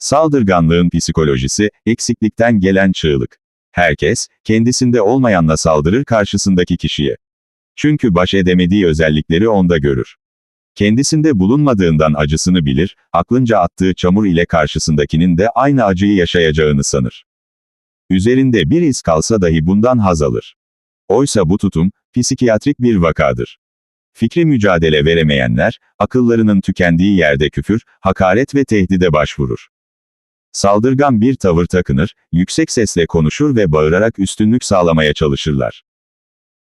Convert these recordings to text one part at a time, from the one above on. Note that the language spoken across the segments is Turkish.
Saldırganlığın psikolojisi, eksiklikten gelen çığlık. Herkes, kendisinde olmayanla saldırır karşısındaki kişiye. Çünkü baş edemediği özellikleri onda görür. Kendisinde bulunmadığından acısını bilir, aklınca attığı çamur ile karşısındakinin de aynı acıyı yaşayacağını sanır. Üzerinde bir iz kalsa dahi bundan haz alır. Oysa bu tutum, psikiyatrik bir vakadır. Fikri mücadele veremeyenler, akıllarının tükendiği yerde küfür, hakaret ve tehdide başvurur. Saldırgan bir tavır takınır, yüksek sesle konuşur ve bağırarak üstünlük sağlamaya çalışırlar.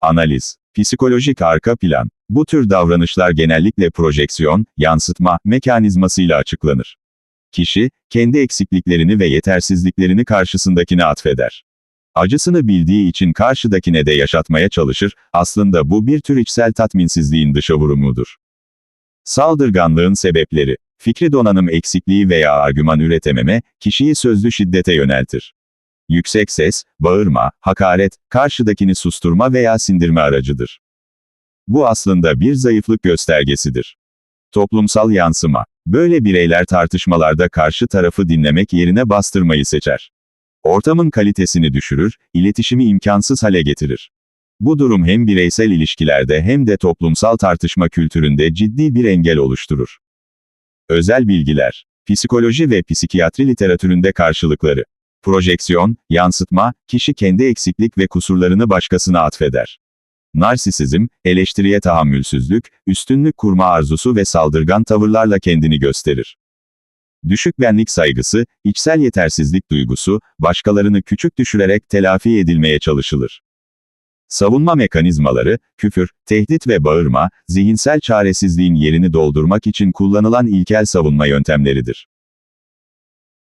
Analiz, psikolojik arka plan. Bu tür davranışlar genellikle projeksiyon, yansıtma mekanizmasıyla açıklanır. Kişi, kendi eksikliklerini ve yetersizliklerini karşısındakine atfeder. Acısını bildiği için karşıdakine de yaşatmaya çalışır, aslında bu bir tür içsel tatminsizliğin dışa vurumudur. Saldırganlığın sebepleri, fikri donanım eksikliği veya argüman üretememe, kişiyi sözlü şiddete yöneltir. Yüksek ses, bağırma, hakaret, karşıdakini susturma veya sindirme aracıdır. Bu aslında bir zayıflık göstergesidir. Toplumsal yansıma. Böyle bireyler tartışmalarda karşı tarafı dinlemek yerine bastırmayı seçer. Ortamın kalitesini düşürür, iletişimi imkansız hale getirir. Bu durum hem bireysel ilişkilerde hem de toplumsal tartışma kültüründe ciddi bir engel oluşturur. Özel bilgiler. Psikoloji ve psikiyatri literatüründe karşılıkları. Projeksiyon, yansıtma, kişi kendi eksiklik ve kusurlarını başkasına atfeder. Narsisizm, eleştiriye tahammülsüzlük, üstünlük kurma arzusu ve saldırgan tavırlarla kendini gösterir. Düşük benlik saygısı, içsel yetersizlik duygusu, başkalarını küçük düşürerek telafi edilmeye çalışılır. Savunma mekanizmaları, küfür, tehdit ve bağırma, zihinsel çaresizliğin yerini doldurmak için kullanılan ilkel savunma yöntemleridir.